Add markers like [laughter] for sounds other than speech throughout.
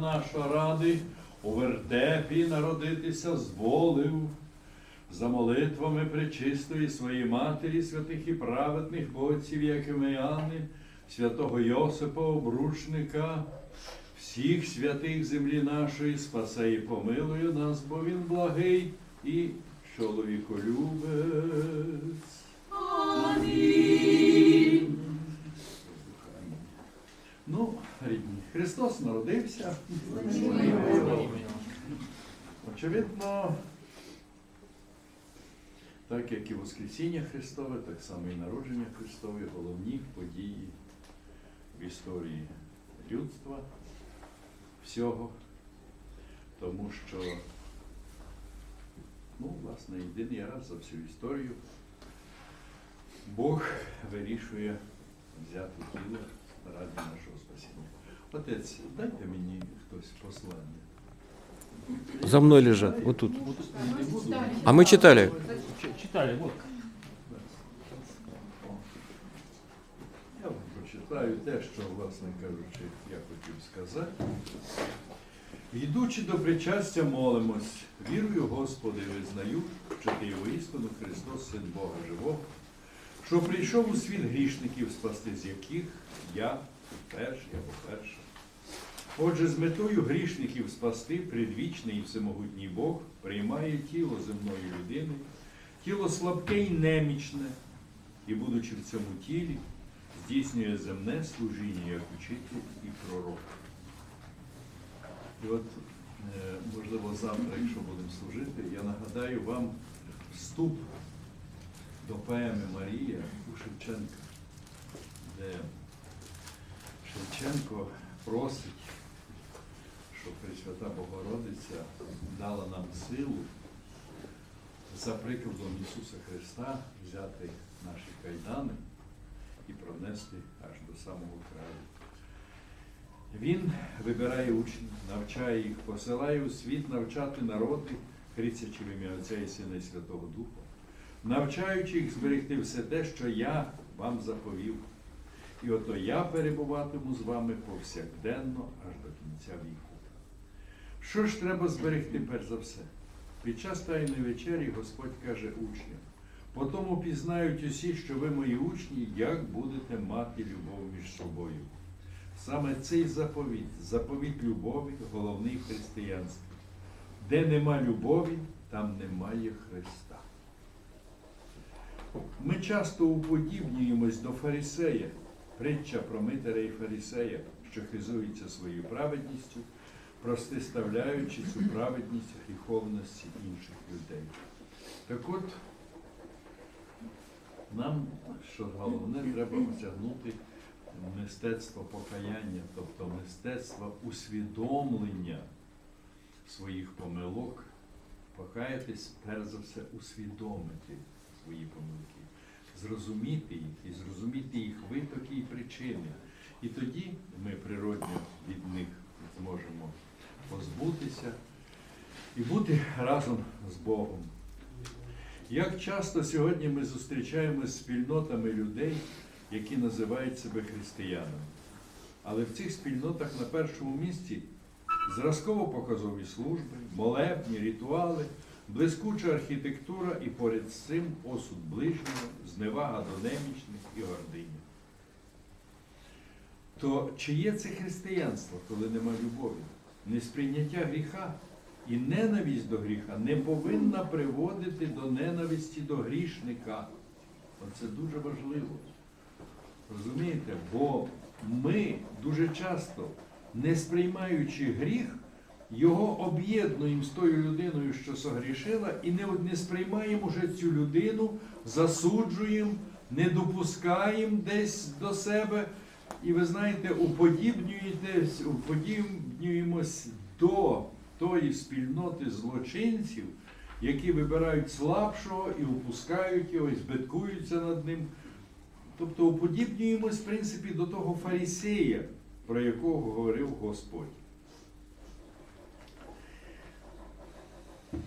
Наша ради у вертепі народитися зволив, за молитвами пречистої своєї матері, святих і праведних отців Якимеяни, святого Йосипа Обручника, всіх святих землі нашої, спасе і помилує нас, бо він благий і чоловіколюбець. Народився. Очевидно, так як і Воскресіння Христове, так само і народження Христове головні події в історії людства всього. Тому що, ну, власне, єдиний раз за всю історію Бог вирішує взяти тіло ради нашого спасіння. Отець, дайте мені хтось послання. За мной лежат, вот тут. А мы читали. Читали, вот. Я вам прочитаю те, що, власне кажучи, я хотів сказати. Йдучи до причастя, молимось, вірую, Господи, визнаю, що Ти воістину Христос, Син Бога Живого, що прийшов у світ грішників, спасти з яких я перший або перша. Отже, з метою грішників спасти предвічний і всемогутній Бог приймає тіло земної людини, тіло слабке і немічне, і, будучи в цьому тілі, здійснює земне служіння як учитель і пророк. І от, е, можливо, завтра, якщо будемо служити, я нагадаю вам вступ до поеми Марія у Шевченка, де Шевченко просить, щоб Пресвята Богородиця дала нам силу за прикладом Ісуса Христа взяти наші кайдани і пронести аж до самого краю. Він вибирає учнів, навчає їх, посилає у світ навчати народи, крицячи в ім'я Отця і Сина і Святого Духа, навчаючи їх зберегти все те, що я вам заповів. І ото я перебуватиму з вами повсякденно аж до кінця віку. Що ж треба зберегти перш за все? Під час Тайної вечері Господь каже учням, по тому пізнають усі, що ви мої учні, як будете мати любов між собою. Саме цей заповіт, заповіт любові, головний в християнстві. Де нема любові, там немає Христа. Ми часто уподібнюємось до фарисея, притча про митаря і фарисея, що хизується своєю праведністю, простиставляючи цю праведність гріховності інших людей. Так от, нам, що головне, треба осягнути мистецтво покаяння, тобто мистецтво усвідомлення своїх помилок, покаятись, перш за все, усвідомити свої помилки, зрозуміти їх і зрозуміти їх витоки і причини. І тоді ми природньо від них зможемо позбутися і бути разом з Богом. Як часто сьогодні ми зустрічаємося з спільнотами людей, які називають себе християнами. Але в цих спільнотах на першому місці зразково-показові служби, молебні, ритуали, блискуча архітектура і поряд з цим осуд ближнього, зневага до немічних і гординя. То чи є це християнство, коли нема любові? Несприйняття гріха і ненависть до гріха не повинна приводити до ненависті до грішника. Оце дуже важливо. Розумієте? Бо ми дуже часто, не сприймаючи гріх, його об'єднуємо з тою людиною, що согрішила, і не, сприймаємо вже цю людину, засуджуємо, не допускаємо десь до себе. І ви знаєте, уподібнюємось до тої спільноти злочинців, які вибирають слабшого і опускають його, і збиткуються над ним. Тобто уподібнюємось, в принципі, до того фарисея, про якого говорив Господь.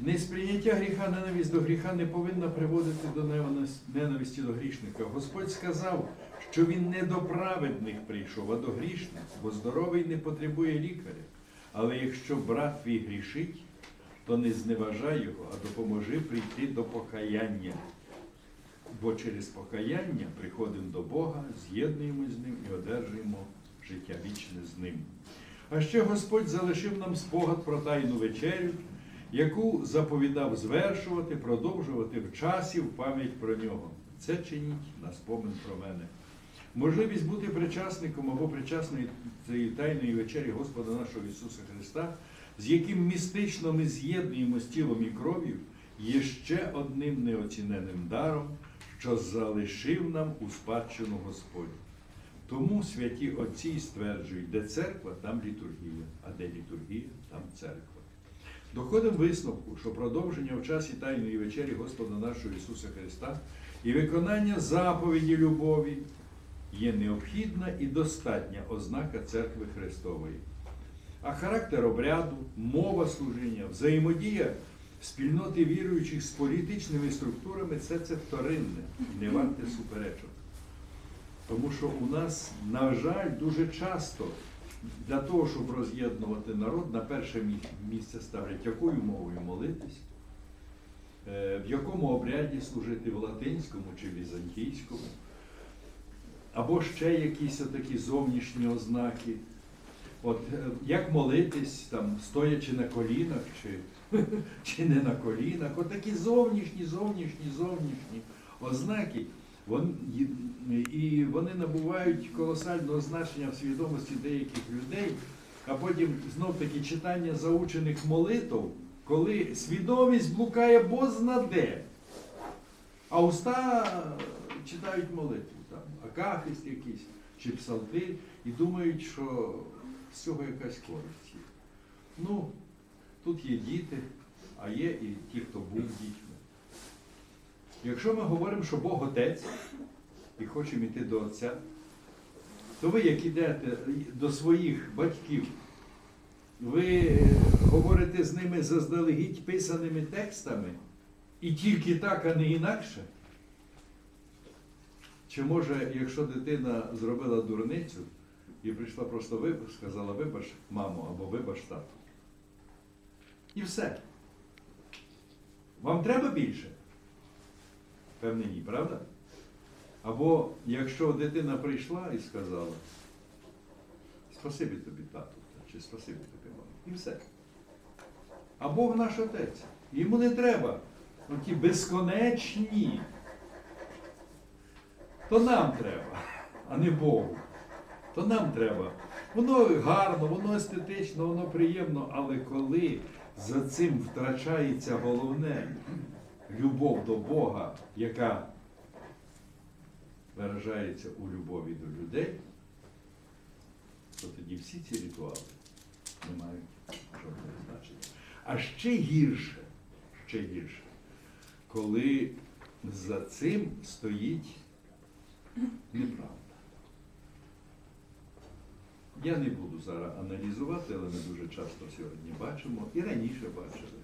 Несприйняття гріха, ненависть до гріха не повинна приводити до ненависті до грішника. Господь сказав, що він не до праведних прийшов, а до грішних, бо здоровий не потребує лікаря, Але якщо брат твій грішить, то не зневажай його, а допоможи прийти до покаяння. Бо через покаяння приходимо до Бога, з'єднуємось з Ним і одержуємо життя вічне з Ним. А ще Господь залишив нам спогад про тайну вечерю, яку заповідав звершувати, продовжувати в часі в пам'ять про нього. Це чиніть на спомин про мене. Можливість бути причасником або причасною цієї тайної вечері Господа нашого Ісуса Христа, з яким містично ми з'єднуємо з тілом і кров'ю, є ще одним неоціненим даром, що залишив нам у спадщину Господь. Тому святі отці стверджують, де церква, там літургія, а де літургія, там церква. Доходимо висновку, що продовження в часі Тайної вечері Господа нашого Ісуса Христа і виконання заповіді любові є необхідна і достатня ознака церкви Христової. А характер обряду, мова служіння, взаємодія спільноти віруючих з політичними структурами це це вторинне і не варте суперечок. Тому що у нас, на жаль, дуже часто для того, щоб роз'єднувати народ, на перше місце ставлять, якою мовою молитись, е, в якому обряді служити в латинському чи візантійському, або ще якісь такі зовнішні ознаки. От е, як молитись, там, стоячи на колінах чи, [laughs] чи не на колінах, от такі зовнішні, зовнішні, зовнішні ознаки. І- вони набувають колосального значення в свідомості деяких людей, а потім знов таки читання заучених молитв, коли свідомість блукає бозна де, а уста читають молитву, там, акафіст якийсь чи псалти, і думають, що з цього якась користь. Ну, тут є діти, а є і ті, хто був дітьми. Якщо ми говоримо, що Бог Отець і хочемо йти до Отця, то ви, як ідете до своїх батьків, ви говорите з ними заздалегідь писаними текстами, і тільки так, а не інакше. Чи може, якщо дитина зробила дурницю і прийшла просто вибач, сказала вибач, мамо, або вибач тату. І все. Вам треба більше? Певне правда? Або якщо дитина прийшла і сказала, спасибі тобі, тату, чи спасибі тобі, мамо, і все. А Бог наш отець. Йому не треба. Ті безконечні. То нам треба, а не Богу. То нам треба. Воно гарно, воно естетично, воно приємно, але коли за цим втрачається головне любов до Бога, яка виражається у любові до людей, то тоді всі ці ритуали не мають жодного значення. А ще гірше, ще гірше, коли за цим стоїть неправда. Я не буду зараз аналізувати, але ми дуже часто сьогодні бачимо і раніше бачили,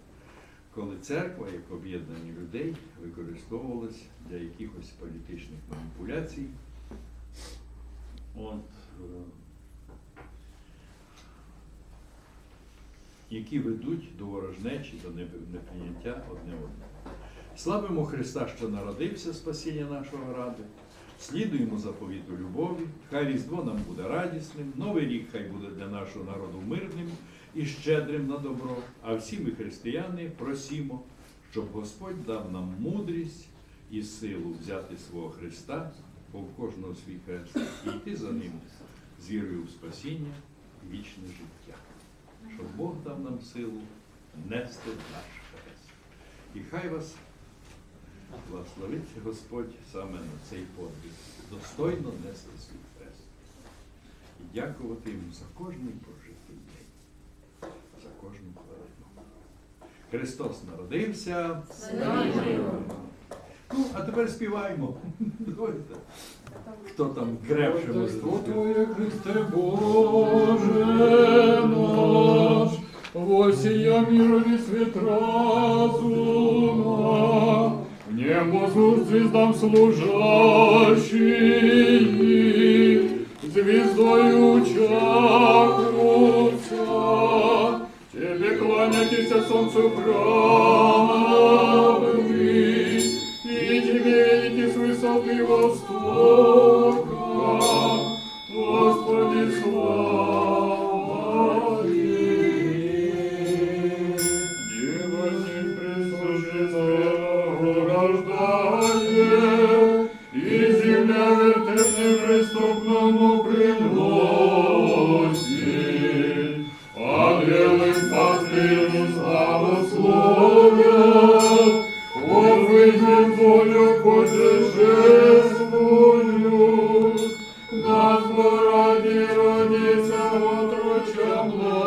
коли церква як об'єднання людей використовувалась для якихось політичних маніпуляцій. От, е, які ведуть до ворожнечі, до неприйняття одне одного. Славимо Христа, що народився, спасіння нашого ради. Слідуємо заповіту любові, хай Різдво нам буде радісним, Новий рік хай буде для нашого народу мирним і щедрим на добро. А всі ми, християни, просімо, щоб Господь дав нам мудрість і силу взяти свого Христа, бо кожного свій хрест, і йти за ним з вірою в спасіння і вічне життя. Щоб Бог дав нам силу нести наш хрест. І хай вас Благословить Господь саме на цей подвиг, достойно нести свій хрест. І дякувати йому за кожний прожитий день, кожну хвилину. Христос народився. Ну, а тепер співаємо. Хто там крепше може? Христе Боже наш, Восія мирові світ разума, в небо злу звездам служащий, звездою чахнутся, кланяйся солнцу правды, и тебе с высоты востока, Господи, слава Тебе. Дева сень присущественно рождает, и земля вертеп неприступному прилу. Yağmur